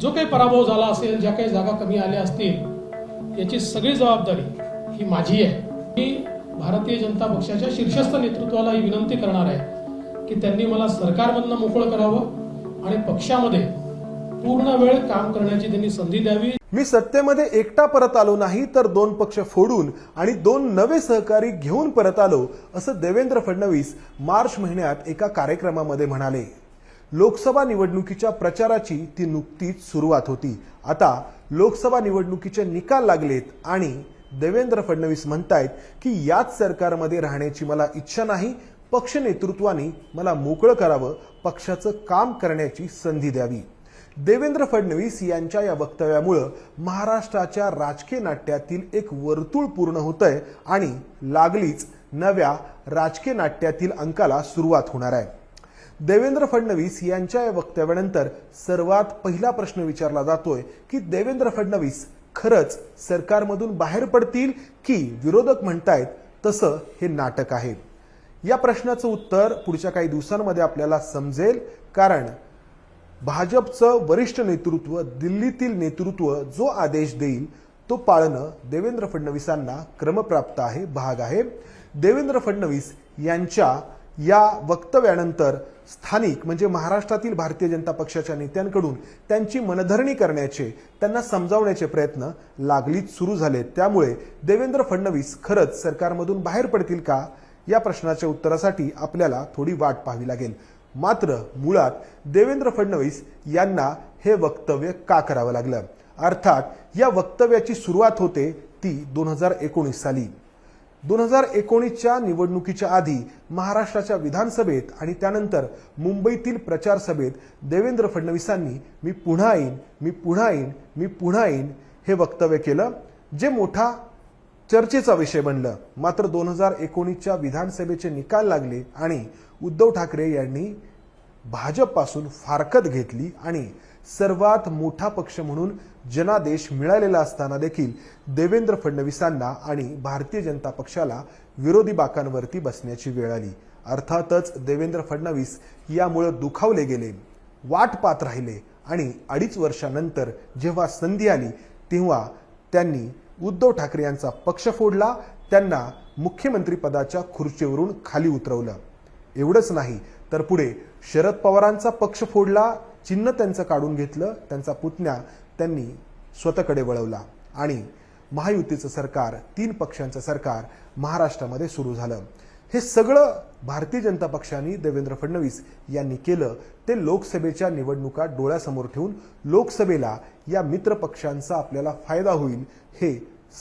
जो काही पराभव झाला असेल ज्या काही जागा कमी आल्या असतील याची सगळी जबाबदारी ही माझी आहे. मी भारतीय जनता पक्षाच्या शीर्षस्थ नेतृत्वाला ही विनंती करणार आहे की त्यांनी मला सरकारमधनं मोकळं करावं आणि पक्षामध्ये पूर्ण वेळ काम करण्याची त्यांनी संधी द्यावी. मी सत्तेमध्ये एकटा परत आलो नाही तर दोन पक्ष फोडून आणि दोन नवे सहकारी घेऊन परत आलो असं देवेंद्र फडणवीस मार्च महिन्यात एका कार्यक्रमामध्ये म्हणाले. लोकसभा निवडणुकीच्या प्रचाराची ती नुकतीच सुरुवात होती. आता लोकसभा निवडणुकीचे निकाल लागलेत आणि देवेंद्र फडणवीस म्हणतायत की याच सरकारमध्ये राहण्याची मला इच्छा नाही पक्ष नेतृत्वाने मला मोकळं करावं पक्षाचं काम करण्याची संधी द्यावी. देवेंद्र फडणवीस यांच्या या वक्तव्यामुळं महाराष्ट्राच्या राजकीय नाट्यातील एक वर्तुळ पूर्ण होतंय आणि लागलीच नव्या राजकीय नाट्यातील अंकाला सुरुवात होणार आहे. देवेंद्र फडणवीस यांच्या या वक्तव्यानंतर सर्वात पहिला प्रश्न विचारला जातोय की देवेंद्र फडणवीस खरंच सरकारमधून बाहेर पडतील की विरोधक म्हणतायत तसं हे नाटक आहे? या प्रश्नाचं उत्तर पुढच्या काही दिवसांमध्ये आपल्याला समजेल कारण भाजपचं वरिष्ठ नेतृत्व दिल्लीतील नेतृत्व जो आदेश देईल तो पाळणं देवेंद्र फडणवीसांना क्रमप्राप्त आहे भाग आहे. देवेंद्र फडणवीस यांच्या या वक्तव्यानंतर स्थानिक म्हणजे महाराष्ट्रातील भारतीय जनता पक्षाच्या नेत्यांकडून त्यांची मनधरणी करण्याचे त्यांना समजावण्याचे प्रयत्न लागलीच सुरू झाले त्यामुळे देवेंद्र फडणवीस खरंच सरकारमधून बाहेर पडतील का? या प्रश्नाच्या उत्तरासाठी आपल्याला थोडी वाट पाहावी लागेल. मात्र मुळात देवेंद्र फडणवीस यांना हे वक्तव्य का करावं लागलं? अर्थात या वक्तव्याची सुरुवात होते ती दोन हजार एकोणीस साली. दोन हजार एकोणीसच्या निवडणुकीच्या आधी महाराष्ट्राच्या विधानसभेत आणि त्यानंतर मुंबईतील प्रचार सभेत देवेंद्र फडणवीसांनी मी पुन्हा येईन मी पुन्हा येईन मी पुन्हा येईन हे वक्तव्य केलं जे मोठा चर्चेचा विषय बनलं. मात्र दोन हजार एकोणीसच्या विधानसभेचे निकाल लागले आणि उद्धव ठाकरे यांनी भाजपपासून फारकत घेतली आणि सर्वात मोठा पक्ष म्हणून जनादेश मिळालेला असताना देखील देवेंद्र फडणवीसांना आणि भारतीय जनता पक्षाला विरोधी बाकांवरती बसण्याची वेळ आली. अर्थातच देवेंद्र फडणवीस यामुळं दुखावले गेले वाट पाहत राहिले आणि अडीच वर्षानंतर जेव्हा संधी आली तेव्हा त्यांनी उद्धव ठाकरे यांचा पक्ष फोडला त्यांना मुख्यमंत्रीपदाच्या खुर्चीवरून खाली उतरवलं. एवढंच नाही तर पुढे शरद पवारांचा पक्ष फोडला चिन्ह त्यांचं काढून घेतलं त्यांचा पुतण्या त्यांनी स्वतःकडे वळवला आणि महायुतीचं सरकार तीन पक्षांचं सरकार महाराष्ट्रामध्ये सुरू झालं. हे सगळं भारतीय जनता पक्षाने देवेंद्र फडणवीस यांनी केलं. ते लोकसभेच्या निवडणुका डोळ्यासमोर ठेवून लोकसभेला या मित्र पक्षांचा आपल्याला फायदा होईल हे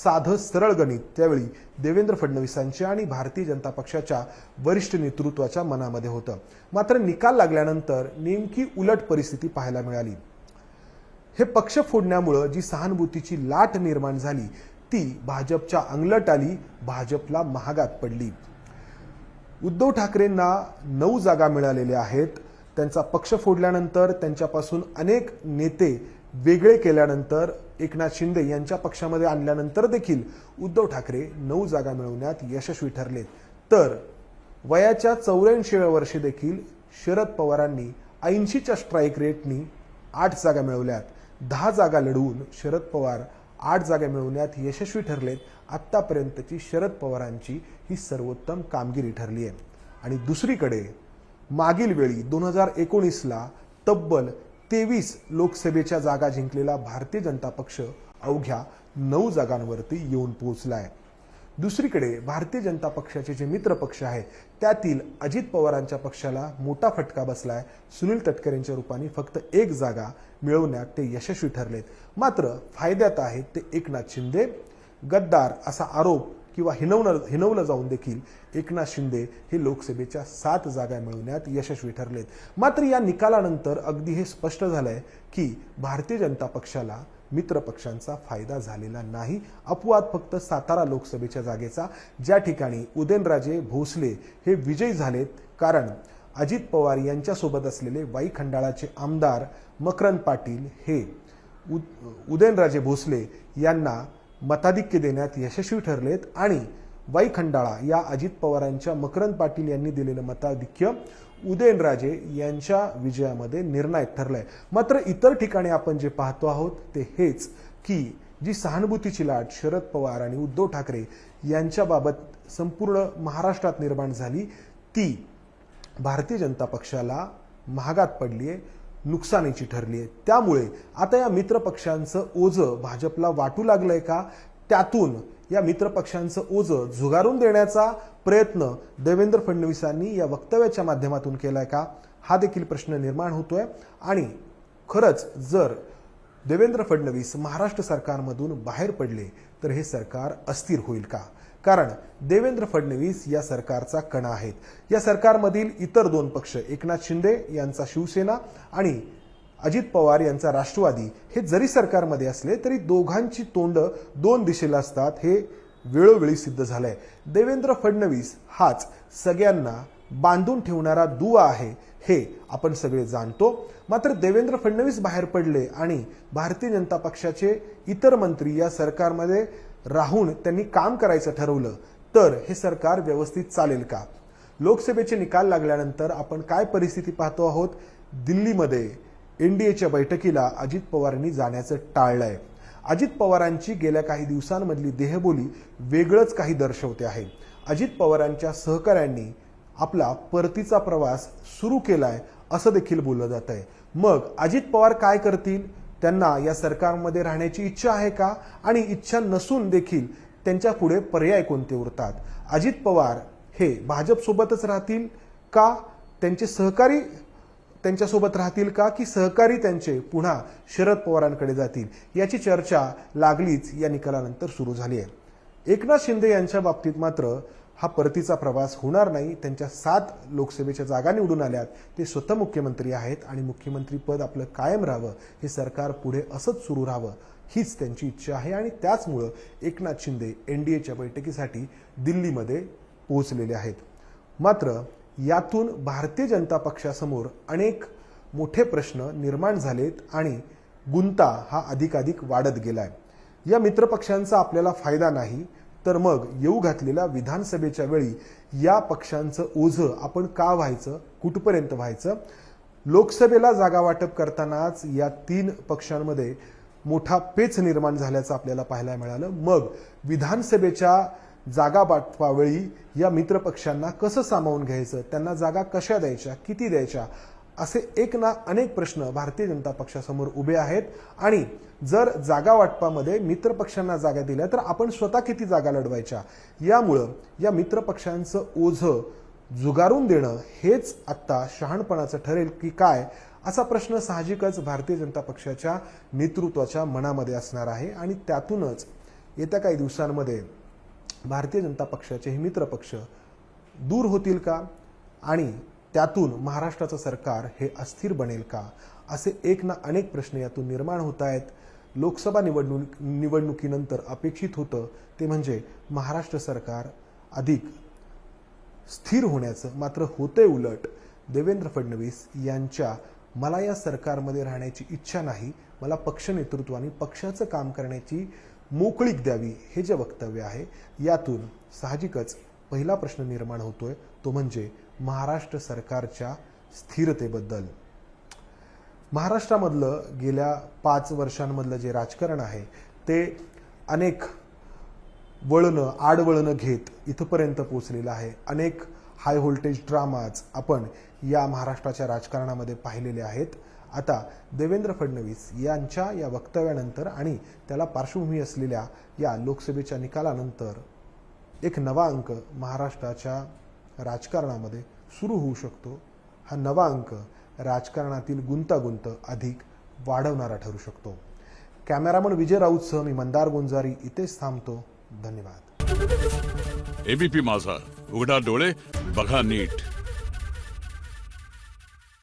साधं सरळ गणित त्यावेळी देवेंद्र फडणवीसांच्या आणि भारतीय जनता पक्षाच्या वरिष्ठ नेतृत्वाच्या मनामध्ये होतं. मात्र निकाल लागल्यानंतर नेमकी उलट परिस्थिती पाहायला मिळाली. हे पक्ष फोडण्यामुळं जी सहानुभूतीची लाट निर्माण झाली ती भाजपच्या अंगलट आली भाजपला महागात पडली. उद्धव ठाकरेंना नऊ जागा मिळालेल्या आहेत. त्यांचा पक्ष फोडल्यानंतर त्यांच्यापासून अनेक नेते वेगळे केल्यानंतर एकनाथ शिंदे यांच्या पक्षामध्ये आणल्यानंतर देखील उद्धव ठाकरे नऊ जागा मिळवण्यात यशस्वी ठरलेत. तर वयाच्या चौऱ्याऐंशीव्या वर्षी देखील शरद पवारांनी ऐंशीच्या स्ट्राईक रेटनी आठ जागा मिळवल्यात. दहा जागा लढवून शरद पवार आठ जागा मिळवण्यात यशस्वी ठरलेत. आत्तापर्यंतची शरद पवारांची ही सर्वोत्तम कामगिरी ठरली आहे आणि दुसरीकडे मागील वेळी दोन हजार एकोणीसला तब्बल तेवीस लोकसभेच्या जागा जिंकलेला भारतीय जनता पक्ष अवघ्या नऊ जागांवरती येऊन पोहोचला आहे दुसरीकडे भारतीय जनता पक्षाचे जे मित्र पक्ष आहेत त्यातील अजित पवारांच्या पक्षाला मोठा फटका बसलाय. सुनील तटकरेंच्या रूपाने फक्त एक जागा मिळवण्यात ते यशस्वी ठरलेत. मात्र फायद्यात आहेत ते एकनाथ शिंदे. गद्दार असा आरोप किंवा हिनवणं हिनवलं जाऊन देखील एकनाथ शिंदे हे लोकसभेच्या सात जागा मिळवण्यात यशस्वी ठरलेत. मात्र या निकालानंतर अगदी हे स्पष्ट झालंय की भारतीय जनता पक्षाला मित्र पक्षांचा फायदा झालेला नाही. अपवाद फक्त सातारा लोकसभेच्या जागेचा. ज्या ठिकाणी उदयनराजे भोसले हे विजयी झालेत कारण अजित पवार यांच्यासोबत असलेले वाई खंडाळाचे आमदार मकरंद पाटील हे उद- उदयनराजे भोसले यांना मताधिक्य देण्यात यशस्वी ठरलेत आणि वाई खंडाळा या अजित पवारांच्या मकरंद पाटील यांनी दिलेलं मताधिक्य उदयनराजे यांच्या विजयामध्ये निर्णायक ठरलाय. मात्र इतर ठिकाणी आपण जे पाहतो आहोत ते हेच की जी सहानुभूतीची लाट शरद पवार आणि उद्धव ठाकरे यांच्याबाबत संपूर्ण महाराष्ट्रात निर्माण झाली ती भारतीय जनता पक्षाला महागात पडली आहे नुकसानीची ठरली आहे. त्यामुळे आता या मित्रपक्षांचं ओझं भाजपला वाटू लागलंय का? त्यातून या मित्रपक्षांचं ओझं झुगारून देण्याचा प्रयत्न देवेंद्र फडणवीसांनी या वक्तव्याच्या माध्यमातून केलाय का? हा देखील प्रश्न निर्माण होतोय. आणि खरंच जर देवेंद्र फडणवीस महाराष्ट्र सरकारमधून बाहेर पडले तर हे सरकार अस्थिर होईल का? कारण देवेंद्र फडणवीस या सरकारचा कणा आहेत. या सरकारमधील इतर दोन पक्ष एकनाथ शिंदे यांचा शिवसेना आणि अजित पवार यांचा राष्ट्रवादी हे जरी सरकारमध्ये असले तरी दोघांची तोंड दोन दिशेला असतात हे वेळोवेळी सिद्ध झालंय. देवेंद्र फडणवीस हाच सगळ्यांना बांधून ठेवणारा दुवा आहे हे आपण सगळे जाणतो. मात्र देवेंद्र फडणवीस बाहेर पडले आणि भारतीय जनता पक्षाचे इतर मंत्री या सरकारमध्ये राहून त्यांनी काम करायचं ठरवलं तर हे सरकार व्यवस्थित चालेल का? लोकसभेचे निकाल लागल्यानंतर आपण काय परिस्थिती पाहतो आहोत? दिल्लीमध्ये एनडीएच्या बैठकीला अजित पवारांनी जाण्याचं टाळलंय. अजित पवारांची गेल्या काही दिवसांमधली देहबोली वेगळंच काही दर्शवते आहे. अजित पवारांच्या सहकाऱ्यांनी आपला परतीचा प्रवास सुरू केलाय असं देखील बोललं जात आहे मग अजित पवार काय करतील? त्यांना या सरकारमध्ये राहण्याची इच्छा आहे का? आणि इच्छा नसून देखील त्यांच्या पुढे पर्याय कोणते उरतात? अजित पवार हे भाजपसोबतच राहतील का? त्यांचे सहकारी त्यांच्यासोबत राहतील का की सहकारी त्यांचे पुन्हा शरद पवारांकडे जातील? याची चर्चा लागलीच या निकालानंतर सुरू झाली आहे. एकनाथ शिंदे यांच्या बाबतीत मात्र हा परतीचा प्रवास होणार नाही. त्यांच्या सात लोकसभेच्या जागा निवडून आल्यात. ते स्वतः मुख्यमंत्री आहेत आणि मुख्यमंत्री पद आपलं कायम राहावं हे सरकार पुढे असंच सुरू राहावं हीच त्यांची इच्छा आहे. आणि त्याचमुळं एकनाथ शिंदे एन डी एच्या बैठकीसाठी दिल्लीमध्ये पोहोचलेले आहेत. मात्र यातून भारतीय जनता पक्षासमोर अनेक मोठे प्रश्न निर्माण झालेत आणि गुंता हा अधिकाधिक वाढत गेलाय. या मित्रपक्षांचा आपल्याला फायदा नाही तर मग येऊ घातलेल्या विधानसभेच्या वेळी या पक्षांचं ओझं आपण का व्हायचं कुठपर्यंत व्हायचं? लोकसभेला जागा वाटप करतानाच या तीन पक्षांमध्ये मोठा पेच निर्माण झाल्याचं आपल्याला पाहायला मिळालं. मग विधानसभेच्या जागा वाटपावेळी या मित्रपक्षांना कसं सामावून घ्यायचं? त्यांना जागा कशा द्यायच्या? किती द्यायच्या? असे एक ना अनेक प्रश्न भारतीय जनता पक्षासमोर उभे आहेत. आणि जर जागा वाटपामध्ये मित्रपक्षांना जागा दिल्या तर आपण स्वतः किती जागा लढवायच्या? यामुळं या मित्रपक्षांचं ओझं जुगारून देणं हेच आत्ता शहाणपणाचं ठरेल की काय? असा प्रश्न साहजिकच भारतीय जनता पक्षाच्या नेतृत्वाच्या मनामध्ये असणार आहे. आणि त्यातूनच येत्या काही दिवसांमध्ये भारतीय जनता पक्षाचे हे मित्र पक्ष दूर होतील का? आणि त्यातून महाराष्ट्राचं सरकार हे अस्थिर बनेल का? असे एक ना अनेक प्रश्न यातून निर्माण होत आहेत. लोकसभा निवडणूक निवडणुकीनंतर अपेक्षित होतं ते म्हणजे महाराष्ट्र सरकार अधिक स्थिर होण्याचं मात्र होते उलट. देवेंद्र फडणवीस यांच्या मला या सरकारमध्ये राहण्याची इच्छा नाही. मला पक्ष नेतृत्वाने पक्षाचं काम करण्याची मोकळीक द्यावी हे जे वक्तव्य आहे यातून साहजिकच पहिला प्रश्न निर्माण होतोय तो म्हणजे महाराष्ट्र सरकारच्या स्थिरतेबद्दल. महाराष्ट्रामधलं गेल्या पाच वर्षांमधलं जे राजकारण आहे ते अनेक वळणं आडवळणं घेत इथपर्यंत पोचलेलं आहे. अनेक हाय व्होल्टेज ड्रामाज आपण या महाराष्ट्राच्या राजकारणामध्ये पाहिलेले आहेत. आता देवेंद्र फडणवीस यांच्या या वक्तव्यानंतर आणि त्याला पार्श्वभूमी असलेल्या या लोकसभेच्या निकालानंतर एक नवा अंक महाराष्ट्राच्या राजकारणामध्ये सुरू होऊ शकतो. हा नवा अंक राजकारणातील गुंतागुंत अधिक वाढवणारा ठरू शकतो. कॅमेरामन विजय राऊतसह मी मंदार गुंजारी इथेच थांबतो. धन्यवाद. एबीपी माझा. उघडा डोळे बघा नीट.